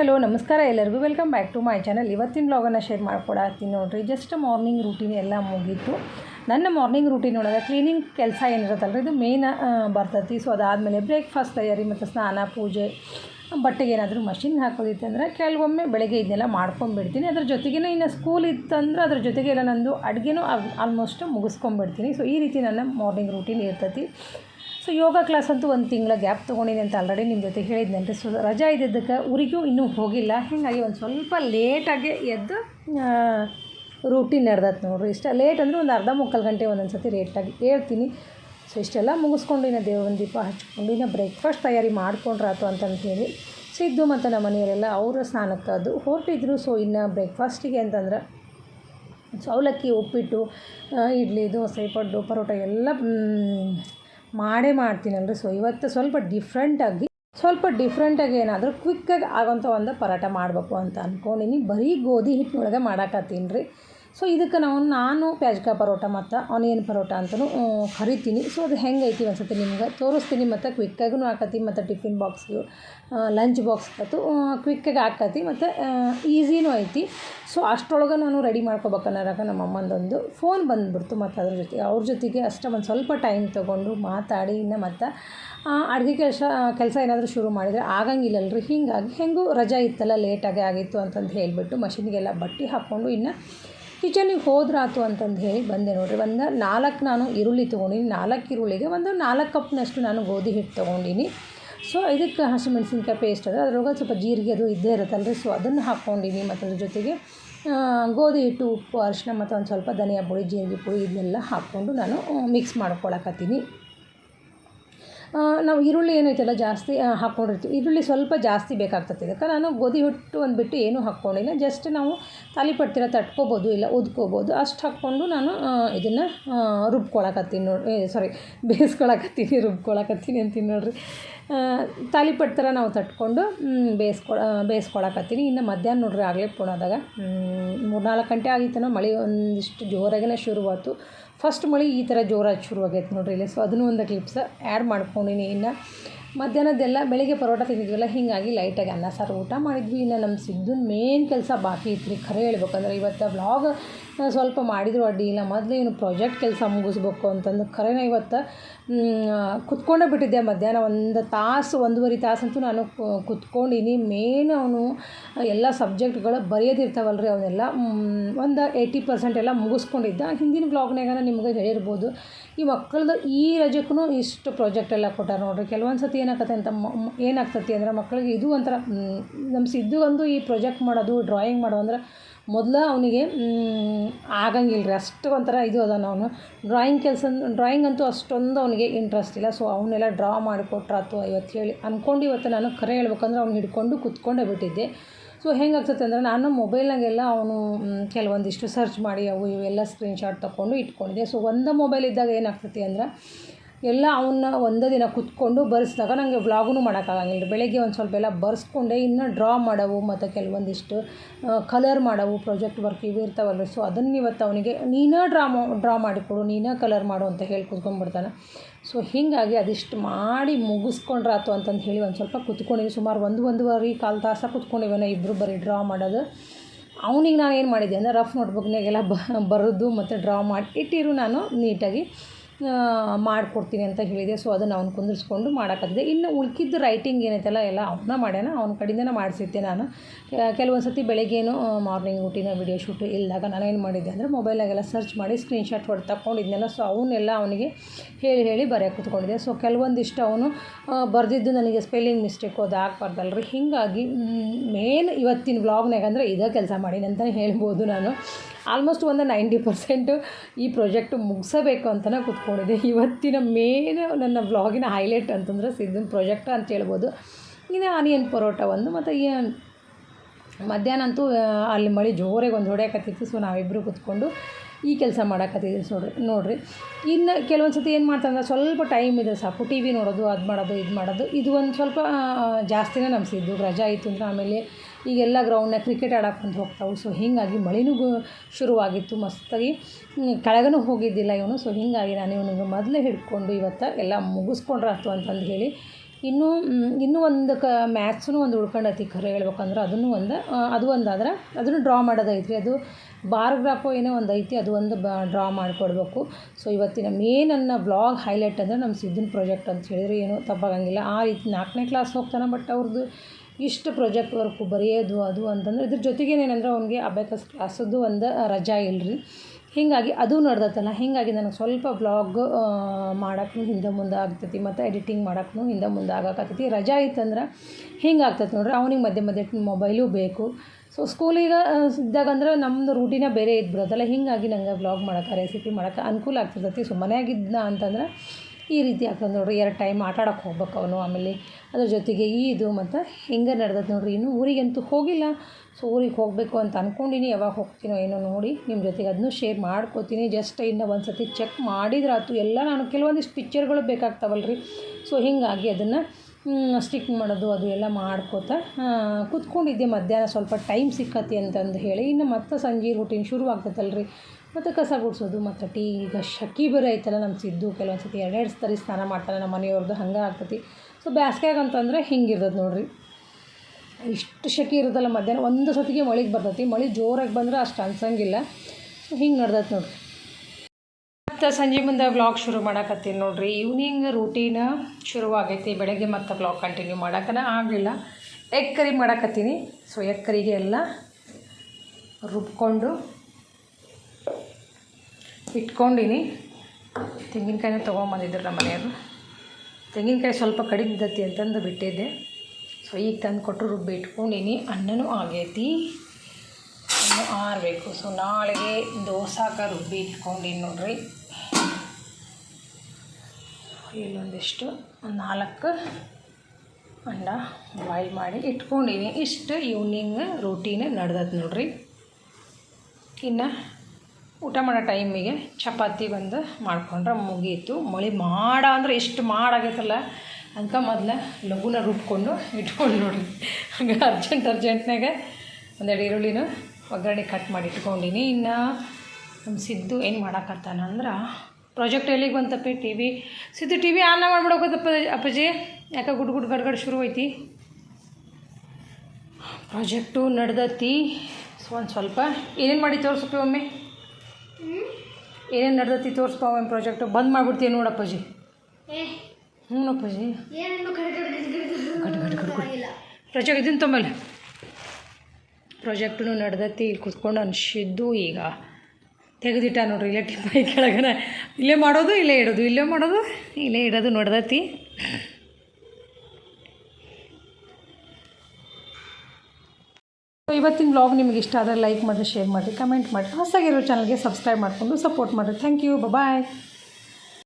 ನಮಸ್ಕಾರ ಎಲ್ಲರಿಗೂ. Welcome back to my channel ಇವತ್ತಿನ ಬ್ಲಾಗನ್ನು ಶೇರ್ ಮಾಡ್ಕೊಡತ್ತೀನಿ ನೋಡಿರಿ. ಜಸ್ಟ್ ಮಾರ್ನಿಂಗ್ ರೂಟೀನ್ ಎಲ್ಲ ಮುಗೀತು. ನನ್ನ ಮಾರ್ನಿಂಗ್ ರೂಟೀನ್ ಒಳಗೆ ಕ್ಲೀನಿಂಗ್ ಕೆಲಸ ಏನಿರುತ್ತಲ್ಲ ಇದು ಮೇನ್ ಬರ್ತೈತಿ. ಸೊ ಅದಾದಮೇಲೆ ಬ್ರೇಕ್ಫಾಸ್ಟ್ ತಯಾರಿ ಮತ್ತು ಸ್ನಾನ, ಪೂಜೆ, ಬಟ್ಟೆಗೆ ಏನಾದರೂ ಮಷಿನ್ ಹಾಕೋದಿತ್ತು ಅಂದರೆ ಕೆಲವೊಮ್ಮೆ ಬೆಳಗ್ಗೆ ಇದನ್ನೆಲ್ಲ ಮಾಡ್ಕೊಂಡ್ಬಿಡ್ತೀನಿ ಅದ್ರ ಜೊತೆಗೇ ಇನ್ನು ಸ್ಕೂಲ್ ಇತ್ತಂದ್ರೆ ಅದ್ರ ಜೊತೆಗೆ ಎಲ್ಲ ನಂದು ಅಡುಗೆನೂ ಆಲ್ಮೋಸ್ಟ್ ಮುಗಿಸ್ಕೊಂಬಿಡ್ತೀನಿ. ಸೊ ಈ ರೀತಿ ನನ್ನ ಮಾರ್ನಿಂಗ್ ರೂಟೀನ್ ಇರ್ತೈತಿ. ಸೊ ಯೋಗ ಕ್ಲಾಸ್ ಅಂತೂ ಒಂದು ತಿಂಗಳ ಗ್ಯಾಪ್ ತೊಗೊಂಡಿನಿ ಅಂತ ಆಲ್ರೆಡಿ ನಿಮ್ಮ ಜೊತೆ ಹೇಳಿದ್ನಲ್ರಿ. ಸೊ ರಜಾ ಇದ್ದಿದ್ದಕ್ಕೆ ಊರಿಗೂ ಇನ್ನೂ ಹೋಗಿಲ್ಲ. ಹೀಗಾಗಿ ಒಂದು ಸ್ವಲ್ಪ ಲೇಟಾಗಿ ಎದ್ದು ರೂಟೀನ್ ನಡೆದತ್ತೆ ನೋಡ್ರಿ. ಇಷ್ಟ ಲೇಟ್ ಅಂದರೆ ಒಂದು ಅರ್ಧ ಮುಕ್ಕಾಲು ಗಂಟೆ ಒಂದೊಂದು ಸತಿ ಲೇಟಾಗಿ ಹೇಳ್ತೀನಿ. ಸೊ ಇಷ್ಟೆಲ್ಲ ಮುಗಿಸ್ಕೊಂಡು ಇನ್ನು ದೇವನ ದೀಪ ಹಚ್ಕೊಂಡು ಇನ್ನು ಬ್ರೇಕ್ಫಾಸ್ಟ್ ತಯಾರಿ ಮಾಡ್ಕೊಂಡ್ರಾತು ಅಂತಂತ ಹೇಳಿ ಸಿದ್ದು ಮತ್ತು ನಮ್ಮ ಮನೆಯಲ್ಲೆಲ್ಲ ಅವರ ಸ್ನಾನಕ್ಕೆ ಅದು ಹೊರಟಿದ್ರು. ಸೊ ಇನ್ನು ಬ್ರೇಕ್ಫಾಸ್ಟಿಗೆ ಅಂತಂದ್ರೆ ಸೊ ಅವಲಕ್ಕಿ ಉಪ್ಪಿಟ್ಟು ಇಡ್ಲಿ, ದೋಸೆ, ಪಡ್ಡು, ಪರೋಟ ಎಲ್ಲ ಮಾಡೇ ಮಾಡ್ತೀನಲ್ರಿ ಸೊ ಇವತ್ತು ಸ್ವಲ್ಪ ಡಿಫ್ರೆಂಟಾಗಿ ಸ್ವಲ್ಪ ಡಿಫ್ರೆಂಟಾಗಿ ಏನಾದರೂ ಕ್ವಿಕ್ಕಾಗಿ ಆಗೋಂಥ ಒಂದು ಪರೋಟ ಮಾಡಬೇಕು ಅಂತ ಅಂದ್ಕೊಂಡಿನಿ ಬರೀ ಗೋಧಿ ಹಿಟ್ಟಿನೊಳಗೆ ಮಾಡಾಕತ್ತೀನಿ ರೀ. ಸೊ ಇದಕ್ಕೆ ನಾವು ನಾನು ಪ್ಯಾಜ್ಕ ಪರೋಟ ಮತ್ತು ಆನಿಯನ್ ಪರೋಟ ಅಂತಲೂ ಕರಿತೀನಿ. ಸೊ ಅದು ಹೆಂಗೆ ಐತಿ ಒಂದ್ಸತಿ ನಿಮ್ಗೆ ತೋರಿಸ್ತೀನಿ ಮತ್ತು ಕ್ವಿಕ್ಕಾಗೂ ಹಾಕತಿ ಮತ್ತು ಟಿಫಿನ್ ಬಾಕ್ಸ್ ಲಂಚ್ ಬಾಕ್ಸ್ ಆಯ್ತು ಕ್ವಿಕ್ಕಾಗಿ ಹಾಕತಿ ಮತ್ತು ಈಸಿನೂ ಐತಿ. ಸೊ ಅಷ್ಟರೊಳಗೆ ನಾನು ರೆಡಿ ಮಾಡ್ಕೋಬೇಕನ್ನೋರಾಗ ನಮ್ಮ ಅಮ್ಮಂದೊಂದು ಫೋನ್ ಬಂದುಬಿಡ್ತು ಮತ್ತು ಅದ್ರ ಜೊತೆ, ಅವ್ರ ಜೊತೆಗೆ ಅಷ್ಟೇ ಒಂದು ಸ್ವಲ್ಪ ಟೈಮ್ ತೊಗೊಂಡು ಮಾತಾಡಿ ಇನ್ನು ಮತ್ತು ಅಡುಗೆ ಕೆಲಸ ಕೆಲಸ ಏನಾದರೂ ಶುರು ಮಾಡಿದರೆ ಆಗಂಗಿಲ್ಲಲ್ರಿ ಹೀಗಾಗಿ ಹೆಂಗೂ ರಜಾ ಇತ್ತಲ್ಲ, ಲೇಟಾಗಿ ಆಗಿತ್ತು ಅಂತಂದು ಹೇಳಿಬಿಟ್ಟು ಮಷಿನ್ಗೆಲ್ಲ ಬಟ್ಟೆ ಹಾಕ್ಕೊಂಡು ಇನ್ನು ಕಿಚನಿಗೆ ಹೋದ್ರಾತು ಅಂತಂದು ಹೇಳಿ ಬಂದೆ ನೋಡಿರಿ. ಒಂದು ನಾಲ್ಕು ನಾನು ಈರುಳ್ಳಿ ತೊಗೊಂಡಿನಿ. ನಾಲ್ಕು ಈರುಳ್ಳಿಗೆ ಒಂದು ನಾಲ್ಕು ಕಪ್ನಷ್ಟು ನಾನು ಗೋಧಿ ಹಿಟ್ಟು ತೊಗೊಂಡಿನಿ. ಸೊ, ಇದಕ್ಕೆ ಹಸಿಮೆಣ್ಸಿನ್ಕಾಯಿ ಪೇಸ್ಟ್ ಅದ. ಅದ್ರೊಳಗೆ ಸ್ವಲ್ಪ ಜೀರಿಗೆ ಅದು ಇದ್ದೇ ರೀ ಸೊ, ಅದನ್ನು ಹಾಕ್ಕೊಂಡಿನಿ ಮತ್ತು ಅದ್ರ ಜೊತೆಗೆ ಗೋಧಿ ಹಿಟ್ಟು, ಉಪ್ಪು ಅರಿಶಿನ ಮತ್ತು ಒಂದು ಸ್ವಲ್ಪ ಧನಿಯಾ ಪುಡಿ, ಜೀರಿಗೆ ಪುಡಿ ಇದನ್ನೆಲ್ಲ ಹಾಕ್ಕೊಂಡು ನಾನು ಮಿಕ್ಸ್ ಮಾಡ್ಕೊಳಕತ್ತೀನಿ. ನಾವು ಈರುಳ್ಳಿ ಏನೈತಲ್ಲ ಜಾಸ್ತಿ ಹಾಕ್ಕೊಂಡಿರ್ತೀವಿ ಈರುಳ್ಳಿ ಸ್ವಲ್ಪ ಜಾಸ್ತಿ ಬೇಕಾಗ್ತದೆ. ಇದಕ್ಕೆ ನಾನು ಗೋಧಿ ಹಿಟ್ಟು ಅಂದ್ಬಿಟ್ಟು ಏನೂ ಹಾಕ್ಕೊಂಡಿಲ್ಲ. ಜಸ್ಟ್ ನಾವು ತಾಲಿಪಟ್ಟಿರ ತಟ್ಕೋಬೋದು, ಇಲ್ಲ ಉದ್ಕೋಬೋದು. ಅಷ್ಟು ಹಾಕ್ಕೊಂಡು ನಾನು ಇದನ್ನು ರುಬ್ಕೊಳಕತ್ತೀನಿ ನೋಡಿ ಸಾರಿ ಬೇಯಿಸ್ಕೊಳಕತ್ತೀನಿ, ರುಬ್ಕೊಳಕತ್ತೀನಿ ಅಂತೀನಿ ನೋಡಿರಿ. ತಾಲಿಪಟ್ಟು ಥರ ನಾವು ತಟ್ಕೊಂಡು ಬೇಯಿಸ್ಕೊಳ ಬೇಯಿಸ್ಕೊಳಕತ್ತೀನಿ. ಇನ್ನು ಮಧ್ಯಾಹ್ನ ನೋಡ್ರಿ ಆಗಲೇ ಪುಣದಾಗ. ಮೂರ್ನಾಲ್ಕು ಗಂಟೆ ಆಗಿತ್ತನೋ, ಮಳೆ ಒಂದಿಷ್ಟು ಜೋರಾಗಿನೇ ಶುರುವಾಯ್ತು. ಫಸ್ಟ್ ಮಳೆ ಈ ಥರ ಜೋರಾಗಿ ಶುರುವಾಗೈತೆ ನೋಡ್ರಿ ಇಲ್ಲಿ. ಸೊ ಅದನ್ನು ಒಂದು ಕ್ಲಿಪ್ಸ್ ಆ್ಯಡ್ ಮಾಡ್ಕೊಂಡಿನಿ ಇನ್ನು. ಮಧ್ಯಾಹ್ನದ್ದೆಲ್ಲ ಬೆಳಿಗ್ಗೆ ಪರೋಟ ತಿಂದಿದ್ವಲ್ಲ, ಹೀಗಾಗಿ ಲೈಟಾಗಿ ಅನ್ನ, ಸಾರು, ಊಟ ಮಾಡಿದ್ವಿ. ಇನ್ನು ನಮ್ಮ ಸಿದ್ಧನ ಮೇನ್ ಕೆಲಸ ಬಾಕಿ ಇತ್ತು ರೀ ಖರೆ ಹೇಳ್ಬೇಕಂದ್ರೆ ಇವತ್ತು ವ್ಲಾಗ್ ಸ್ವಲ್ಪ ಮಾಡಿದ್ರು ಅಡ್ಡಿ ಇಲ್ಲ. ಮೊದಲು ಏನು ಪ್ರಾಜೆಕ್ಟ್ ಕೆಲಸ ಮುಗಿಸ್ಬೇಕು ಅಂತಂದು ಖರೇನ ಇವತ್ತು ಕುತ್ಕೊಂಡೇ ಬಿಟ್ಟಿದ್ದೆ ಮಧ್ಯಾಹ್ನ. ಒಂದು ತಾಸು, ಒಂದೂವರೆ ತಾಸಂತೂ ನಾನು ಕುತ್ಕೊಂಡಿನಿ. ಮೇನ್ ಅವನು, ಎಲ್ಲ ಸಬ್ಜೆಕ್ಟ್ಗಳು ಬರೆಯೋದಿರ್ತಾವಲ್ಲ ರೀ ಅವನ್ನೆಲ್ಲ ಒಂದು ಏಯ್ಟಿ ಪರ್ಸೆಂಟ್ ಎಲ್ಲ ಮುಗಿಸ್ಕೊಂಡಿದ್ದ. ಹಿಂದಿನ ಬ್ಲಾಗ್ನಾಗ ನಿಮ್ಗೆ ಹೇಳಿರ್ಬೋದು. ಈ ಮಕ್ಕಳದ್ದು ಈ ರಜಕ್ಕೂ ಇಷ್ಟು ಪ್ರಾಜೆಕ್ಟ್ ಎಲ್ಲ ಕೊಟ್ಟಾರ ನೋಡ್ರಿ. ಕೆಲವೊಂದು ಸತಿ ಏನಾಗತ್ತೆ ಅಂತ ಏನಾಗ್ತತಿ ಅಂದ್ರೆ ಮಕ್ಕಳಿಗೆ ಇದು ಒಂಥರ ನಮ್ಮ ಸಿದ್ದು ಒಂದು ಈ ಪ್ರೊಜೆಕ್ಟ್ ಮಾಡೋದು ಡ್ರಾಯಿಂಗ್ ಮಾಡೋದು ಅಂದ್ರೆ ಮೊದಲು ಅವನಿಗೆ ಆಗಂಗಿಲ್ಲ ರೀ ಅಷ್ಟು ಒಂಥರ ಇದು ಅದಾನ ಅವನು. ಡ್ರಾಯಿಂಗ್ ಕೆಲಸ ಡ್ರಾಯಿಂಗ್ ಅಂತೂ ಅಷ್ಟೊಂದು ಅವನಿಗೆ ಇಂಟ್ರೆಸ್ಟ್ ಇಲ್ಲ. ಸೊ ಅವನ್ನೆಲ್ಲ ಡ್ರಾ ಮಾಡಿಕೊಟ್ರಾತು ಇವತ್ತು ಹೇಳಿ. ಅಂದ್ಕೊಂಡು ಇವತ್ತು ನಾನು ಕರೆ ಹೇಳ್ಬೇಕಂದ್ರೆ ಅವ್ನು ಹಿಡ್ಕೊಂಡು ಕುತ್ಕೊಂಡೇ ಬಿಟ್ಟಿದ್ದೆ. ಸೊ ಹೆಂಗಾಗ್ತದೆ ಅಂದರೆ ನಾನು ಮೊಬೈಲ್ನಾಗೆಲ್ಲ ಅವನು ಕೆಲವೊಂದಿಷ್ಟು ಸರ್ಚ್ ಮಾಡಿ ಅವು ಇವೆಲ್ಲ ಸ್ಕ್ರೀನ್ಶಾಟ್ ತೊಗೊಂಡು ಇಟ್ಕೊಂಡಿದ್ದೆ. ಸೊ ಒಂದು ಮೊಬೈಲ್ ಇದ್ದಾಗ ಏನಾಗ್ತತಿ ಅಂದ್ರೆ ಎಲ್ಲ ಅವನ್ನ ಒಂದೇ ದಿನ ಕುತ್ಕೊಂಡು ಬರೆಸಿದಾಗ ನನಗೆ ವ್ಲಾಗೂ ಮಾಡೋಕ್ಕಾಗಂಗಿಲ್ಲ. ಬೆಳಗ್ಗೆ ಒಂದು ಸ್ವಲ್ಪ ಎಲ್ಲ ಬರ್ಸ್ಕೊಂಡೆ, ಇನ್ನು ಡ್ರಾ ಮಾಡೋವು, ಮತ್ತು ಕೆಲವೊಂದಿಷ್ಟು ಕಲರ್ ಮಾಡೋವು ಪ್ರಾಜೆಕ್ಟ್ ವರ್ಕ್ ಇವು ಇರ್ತಾವಲ್ಲ ಸೊ ಅದನ್ನು ಇವತ್ತು ಅವನಿಗೆ, ನೀನೇ ಡ್ರಾ ಡ್ರಾ ಮಾಡಿಕೊಡು ನೀನೇ ಕಲರ್ ಮಾಡು ಅಂತ ಹೇಳಿ ಕುತ್ಕೊಂಡ್ಬಿಡ್ತಾನೆ. ಸೊ ಹೀಗಾಗಿ ಅದಿಷ್ಟು ಮಾಡಿ ಮುಗಿಸ್ಕೊಂಡ್ರಾತು ಅಂತಂದು ಹೇಳಿ ಒಂದು ಸ್ವಲ್ಪ ಕುತ್ಕೊಂಡಿದ್ವಿ ಸುಮಾರು ಒಂದು, ಒಂದೂವರೆ ಕಾಲು ತಾಸ ಕುತ್ಕೊಂಡಿವೇನೋ ಇಬ್ಬರು ಬರೀ ಡ್ರಾ ಮಾಡೋದು. ಅವನಿಗೆ ನಾನು ಏನು ಮಾಡಿದ್ದೆ ಅಂದರೆ ರಫ್ ನೋಟ್ಬುಕ್ನಾಗೆಲ್ಲ ಬರೆದು ಮತ್ತು ಡ್ರಾ ಮಾಡಿ ಇಟ್ಟಿರು ನಾನು ನೀಟಾಗಿ. ಮಾಡಿಕೊಡ್ತೀನಿ ಅಂತ ಹೇಳಿದೆ. ಸೊ ಅದನ್ನು ಅವ್ನು ಕುಂದಿರಿಸ್ಕೊಂಡು ಮಾಡೋಕ್ಕಾಗಿದೆ ಇನ್ನು ಉಳ್ಕಿದ್ದು ರೈಟಿಂಗ್ ಏನೈತಲ್ಲ, ಎಲ್ಲ ಅವನ್ನ ಮಾಡ್ಯಾನ. ಅವ್ನ ಕಡೆಯಿಂದನೇ ಮಾಡಿಸಿದ್ದೆ ನಾನು. ಕೆಲವೊಂದು ಸತಿ ಬೆಳಗ್ಗೆನೂ ಮಾರ್ನಿಂಗ್ ಊಟಿನ ವಿಡಿಯೋ ಶೂಟ್ ನಾನು ಏನು ಮಾಡಿದ್ದೆ ಅಂದರೆ ಮೊಬೈಲಾಗೆಲ್ಲ ಸರ್ಚ್ ಮಾಡಿ ಸ್ಕ್ರೀನ್ಶಾಟ್ ಹೊಡೆದು ತಗೊಂಡಿದ್ನೆಲ್ಲ ಸೊ ಅವನ್ನೆಲ್ಲ ಅವನಿಗೆ ಹೇಳಿ ಹೇಳಿ ಬರೆಯೋಕೆ ಕೂತ್ಕೊಂಡಿದ್ದೆ. ಸೊ ಕೆಲವೊಂದಿಷ್ಟು ಅವನು ಬರೆದಿದ್ದು ನನಗೆ ಸ್ಪೆಲ್ಲಿಂಗ್ ಮಿಸ್ಟೇಕ್ ಅದು ಆಗಬಾರ್ದಲ್ರಿ. ಹೀಗಾಗಿ ಮೇನ್ ಇವತ್ತಿನ ವ್ಲಾಗ್ನಾಗ ಅಂದರೆ ಇದೇ ಕೆಲಸ ಮಾಡೀನಿ ಅಂತಲೇ ಹೇಳ್ಬೋದು ನಾನು. ಆಲ್ಮೋಸ್ಟ್ ಒಂದು ನೈಂಟಿ ಪರ್ಸೆಂಟು ಈ ಪ್ರಾಜೆಕ್ಟು ಮುಗಿಸಬೇಕು ಅಂತಲೇ ಕೂತ್ಕೊಂಡಿದ್ದೆ ಇವತ್ತಿನ ಮೇನ್ ನನ್ನ ವ್ಲಾಗಿನ ಹೈಲೈಟ್ ಅಂತಂದ್ರೆ ಸಿದ್ಧನ ಪ್ರಾಜೆಕ್ಟ್ ಅಂತ ಹೇಳ್ಬೋದು. ಇನ್ನು ಆನಿಯನ್ ಪರೋಟ ಒಂದು, ಮತ್ತು ಈ ಮಧ್ಯಾಹ್ನ ಅಂತೂ ಅಲ್ಲಿ ಮಳೆ ಜೋರಾಗಿ ಒಂದು ಹೊಡೆಯಕತ್ತಿತ್ತು ಸೊ ನಾವಿಬ್ಬರು ಕೂತ್ಕೊಂಡು ಈ ಕೆಲಸ ಮಾಡೋಕತ್ತಿದ್ದೀವಿ ನೋಡ್ರಿ ನೋಡಿರಿ. ಇನ್ನು ಕೆಲವೊಂದು ಸತಿ ಏನು ಮಾಡ್ತಾರೆ ಸ್ವಲ್ಪ ಟೈಮ್ ಇದೆ ಸಾಕು, ಟಿ ವಿ ನೋಡೋದು, ಅದು ಮಾಡೋದು, ಇದು ಮಾಡೋದು. ಇದು ಒಂದು ಸ್ವಲ್ಪ ಜಾಸ್ತಿನೇ ನಮ್ಸಿದ್ದು. ರಜಾ ಆಯಿತು ಅಂದ್ರೆ ಆಮೇಲೆ ಈಗೆಲ್ಲ ಗ್ರೌಂಡ್ನಾಗ ಕ್ರಿಕೆಟ್ ಆಡಕ್ಕೆ ಬಂದು ಹೋಗ್ತಾವೆ. ಸೊ ಹೀಗಾಗಿ ಮಳೆನೂ ಶುರುವಾಗಿತ್ತು. ಮಸ್ತಾಗಿ ಕೆಳಗನೂ ಹೋಗಿದ್ದಿಲ್ಲ ಇವನು. ಸೊ ಹೀಗಾಗಿ ನಾನು ಇವನಿಗೆ ಮೊದಲೇ ಹಿಡ್ಕೊಂಡು ಇವತ್ತು ಎಲ್ಲ ಮುಗಿಸ್ಕೊಂಡ್ರಾಯ್ತು ಅಂತಂದು ಹೇಳಿ ಇನ್ನೂ ಇನ್ನೂ ಒಂದು ಕ ಮ್ಯಾಥ್ಸೂ ಒಂದು ಉಳ್ಕೊಂಡೈತಿ ಖರೆ ಹೇಳ್ಬೇಕಂದ್ರೆ ಅದನ್ನು ಒಂದು ಅದು ಒಂದಾದ್ರೆ ಅದನ್ನು ಡ್ರಾ ಮಾಡೋದೈತ್ರಿ ಅದು ಬಾರ್ಗ್ರಾಫು ಏನೋ ಒಂದು ಐತಿ, ಅದು ಒಂದು ಬ ಡ್ರಾ ಮಾಡಿಕೊಡ್ಬೇಕು. ಸೊ ಇವತ್ತಿನ ಮೇನ್ ನನ್ನ ಬ್ಲಾಗ್ ಹೈಲೈಟ್ ಅಂದರೆ ನಮ್ಮ ಸಿದ್ದಿನ ಪ್ರಾಜೆಕ್ಟ್ ಅಂತ ಹೇಳಿದ್ರೆ ಏನೂ ತಪ್ಪಾಗಂಗಿಲ್ಲ. ಆ ರೀತಿ ನಾಲ್ಕನೇ ಕ್ಲಾಸ್ ಹೋಗ್ತಾನೆ ಬಟ್ ಅವ್ರದ್ದು ಇಷ್ಟು ಪ್ರಾಜೆಕ್ಟ್ ವರ್ಕು ಬರೆಯೋದು ಅದು ಅಂತಂದ್ರೆ ಇದ್ರ ಜೊತೆಗೆ ಏನಂದ್ರೆ ಅವ್ನಿಗೆ ಕ್ಲಾಸ್ ಕ್ಲಾಸದ್ದು ಒಂದು ರಜಾ ಇಲ್ಲರಿ ಹೀಗಾಗಿ ಅದು ನಡ್ದತ್ತಲ್ಲ ಹೀಗಾಗಿ ನನಗೆ ಸ್ವಲ್ಪ ಬ್ಲಾಗ್ ಮಾಡೋಕ್ಕೂ ಹಿಂದೆ ಮುಂದೆ ಆಗ್ತೈತಿ ಮತ್ತು ಎಡಿಟಿಂಗ್ ಮಾಡೋಕ್ಕೂ ಹಿಂದೆ ಮುಂದೆ ಆಗಕತ್ತೈತಿ. ರಜಾ ಇತ್ತಂದ್ರೆ ಹಿಂಗೆ ಆಗ್ತೈತೆ ನೋಡ್ರಿ, ಅವನಿಗೆ ಮಧ್ಯೆ ಮಧ್ಯೆ ಮೊಬೈಲು ಬೇಕು. ಸೊ ಸ್ಕೂಲಿಗೆ ಇದ್ದಾಗ ಅಂದ್ರೆ ನಮ್ಮದು ರೂಟಿನ ಬೇರೆ ಇದ್ಬಿಡೋದಲ್ಲ ಹೀಗಾಗಿ ನಂಗೆ ಬ್ಲಾಗ್ ಮಾಡೋಕೆ ರೆಸಿಪಿ ಮಾಡೋಕೆ ಅನುಕೂಲ ಆಗ್ತಿರ್ತೈತಿ. ಸೊ ಮನೆಯಾಗಿದ್ದ ಅಂತಂದ್ರೆ ಈ ರೀತಿ ಆಗ್ತದೆ ನೋಡ್ರಿ, ಎರಡು ಟೈಮ್ ಆಟ ಆಡೋಕ್ಕೆ ಹೋಗ್ಬೇಕು ಅವನು ಆಮೇಲೆ. ಅದ್ರ ಜೊತೆಗೆ ಇದು ಮತ್ತು ಹಿಂಗೆ ನಡ್ದೈತೆ ನೋಡ್ರಿ, ಇನ್ನೂ ಊರಿಗಂತೂ ಹೋಗಿಲ್ಲ. ಸೊ ಊರಿಗೆ ಹೋಗಬೇಕು ಅಂತ ಅಂದ್ಕೊಂಡಿನಿ ಯಾವಾಗ ಹೋಗ್ತೀನೋ ಏನೋ ನೋಡಿ ನಿಮ್ಮ ಜೊತೆಗೆ ಅದನ್ನು ಶೇರ್ ಮಾಡ್ಕೋತೀನಿ. ಜಸ್ಟ್ ಇನ್ನು ಒಂದು ಸತಿ ಚೆಕ್ ಮಾಡಿದ್ರಾತು ಎಲ್ಲ ನಾನು ಕೆಲವೊಂದಿಷ್ಟು ಪಿಕ್ಚರ್ಗಳು ಬೇಕಾಗ್ತಾವಲ್ಲ ರೀ ಸೊ ಹೀಗಾಗಿ ಅದನ್ನು ಸ್ಟಿಕ್ ಮಾಡೋದು, ಅದು ಎಲ್ಲ ಮಾಡ್ಕೋತ ಕೂತ್ಕೊಂಡಿದ್ದೆ ಮಧ್ಯಾಹ್ನ ಸ್ವಲ್ಪ ಟೈಮ್ ಸಿಕ್ಕತಿ ಅಂತಂದು ಹೇಳಿ. ಇನ್ನು ಮತ್ತೆ ಸಂಜೆ ರೂಟೀನ್ ಶುರು ಆಗ್ತೈತಲ್ಲ ರೀ ಮತ್ತು ಕಸ ಗುಡಿಸೋದು, ಮತ್ತು ಟೀ, ಈಗ ಶಕ್ಕಿ ಬೇರೆ ಐತಲ್ಲ ನಮ್ಮ ಸಿದ್ದು ಕೆಲವೊಂದು ಸತಿ ಎರಡೆರಡು ಸರಿ ಸ್ನಾನ ಮಾಡ್ತಾನೆ ನಮ್ಮ ಮನೆಯವ್ರದ್ದು ಹಂಗೆ ಆಗ್ತೈತಿ. ಸೊ ಬ್ಯಾಸ್ಗ್ಯಾಗ ಅಂತಂದ್ರೆ ಹಿಂಗೆ ಇರ್ತದೆ ನೋಡ್ರಿ. ಇಷ್ಟು ಶೆಕೆ ಇರುತ್ತಲ್ಲ ಮಧ್ಯಾಹ್ನ, ಒಂದು ಸತಿಗೆ ಮಳೆಗೆ ಬರ್ತೈತಿ. ಮಳೆ ಜೋರಾಗಿ ಬಂದ್ರೆ ಅಷ್ಟು ಅನ್ಸಂಗಿಲ್ಲ. ಸೊ ಹಿಂಗೆ ನಡ್ದೈತೆ ನೋಡ್ರಿ. ಮತ್ತು ಸಂಜೆ ಮುಂದೆ ವ್ಲಾಗ್ ಶುರು ಮಾಡಕತ್ತೀನಿ ನೋಡ್ರಿ. ಈವ್ನಿಂಗ್ ರೂಟೀನ್ ಶುರುವಾಗೈತಿ. ಬೆಳಗ್ಗೆ ಮತ್ತು ವ್ಲಾಗ್ ಕಂಟಿನ್ಯೂ ಮಾಡೋಕ್ಕನ ಆಗಲಿಲ್ಲ. ಎಗ್ ಕರಿ ಮಾಡಕತ್ತೀನಿ. ಸೊ ಎಗ್ ಕರಿಗೆ ಎಲ್ಲ ರುಬ್ಕೊಂಡು ಇಟ್ಕೊಂಡಿನಿ. ತೆಂಗಿನಕಾಯಿನ ತೊಗೊಂಬಂದಿದ್ರು ನಮ್ಮ ಮನೆಯವರು. ತೆಂಗಿನಕಾಯಿ ಸ್ವಲ್ಪ ಕಡಿಮೆ ಇದ್ದತಿ ಅಂತಂದು ಬಿಟ್ಟಿದ್ದೆ. ಸೊ ಈಗ ತಂದು ಕೊಟ್ಟರು ರುಬ್ಬಿ ಇಟ್ಕೊಂಡಿನಿ. ಅನ್ನನೂ ಆಗೈತಿ. ಇನ್ನು ಆರಬೇಕು. ಸೊ ನಾಳೆಗೆ ದೋಸಾಕ ರುಬ್ಬಿ ಇಟ್ಕೊಂಡಿನಿ ನೋಡ್ರಿ. ಇಲ್ಲೊಂದಿಷ್ಟು ನಾಲ್ಕು ಅಂಡ ಬಾಯ್ಲ್ ಮಾಡಿ ಇಟ್ಕೊಂಡಿನಿ. ಇಷ್ಟು ಈವ್ನಿಂಗ್ ರೂಟೀನ್ ನಡ್ದೈತೆ ನೋಡ್ರಿ. ಇನ್ನು ಊಟ ಮಾಡೋ ಟೈಮಿಗೆ ಚಪಾತಿ ಬಂದು ಮಾಡ್ಕೊಂಡ್ರೆ ಮುಗೀತು. ಮಳೆ ಮಾಡ ಅಂದ್ರೆ ಎಷ್ಟು ಮಾಡಾಗೈತಲ್ಲ ಅಂತ ಮೊದಲು ಲಘುನ ರುಬ್ಕೊಂಡು ಇಟ್ಕೊಂಡು ನೋಡಿ. ಹಂಗೆ ಅರ್ಜೆಂಟ್, ಅರ್ಜೆಂಟ್ನಾಗ ಒಂದೆರಡು ಈರುಳ್ಳಿನೂ ಒಗ್ಗರಣೆ ಕಟ್ ಮಾಡಿ ಇಟ್ಕೊಂಡಿನಿ. ಇನ್ನು ನಮ್ಮ ಸಿದ್ದು ಏನು ಮಾಡೋಕತ್ತಾನ ಅಂದ್ರೆ ಪ್ರಾಜೆಕ್ಟ್ ಎಲ್ಲಿಗೆ ಬಂತಪ್ಪ T V Siddu T V on ಮಾಡ್ಬಿಡೋಕತ್ತಪ್ಪ ಅಪ್ಪಾಜಿ. ಯಾಕೆ ಗುಡ್ ಗುಡ್ ಗಡ್ಗಡ್ ಶುರು ಐತಿ ಪ್ರಾಜೆಕ್ಟು ನಡ್ದತಿ. ಸೊ ಒಂದು ಸ್ವಲ್ಪ ಏನೇನು ಮಾಡಿ ತೋರಿಸಪ್ಪ ಒಮ್ಮೆ? ಏನೇನು ನಡ್ದತಿ ತೋರಿಸ್ಬಾವ ಏನು ಪ್ರಾಜೆಕ್ಟು ಬಂದ್ ಮಾಡಿಬಿಡ್ತೀವಿ ನೋಡಪ್ಪಾಜಿ ಹ್ಞೂ ಅಪ್ಪಾಜಿ. ಪ್ರಾಜೆಕ್ಟ್ ಇದನ್ನು ತೊಂಬಲ್ಲ ಪ್ರಾಜೆಕ್ಟೂ ನಡ್ದತಿ ಇಲ್ಲಿ ಕುತ್ಕೊಂಡು ಅನಿಸಿದ್ದು ಈಗ. ತೆಗೆದಿಟ್ಟ ನೋಡ್ರಿ ಇಲ್ಲೇ ಟಿಪ್ಪೈ ಕೆಳಗನ. ಇಲ್ಲೇ ಮಾಡೋದು ಇಲ್ಲೇ ಇಡೋದು ಇಲ್ಲೇ ಮಾಡೋದು ಇಲ್ಲೇ ಇಡೋದು ನಡ್ದತಿ. ಸೊ ಇವತ್ತಿನ ಬ್ಲಾಗ್ ನಿಮಗೆ ಇಷ್ಟ ಆದರೆ ಲೈಕ್ ಮಾಡಿರಿ ಶೇರ್ ಮಾಡಿರಿ ಕಮೆಂಟ್ ಮಾಡಿರಿ. ಹೊಸಾಗಿರೋ ಚಾನಲ್ಗೆ ಸಬ್ಸ್ಕ್ರೈಬ್ ಮಾಡಿಕೊಂಡು ಸಪೋರ್ಟ್ ಮಾಡಿರಿ. Thank you bye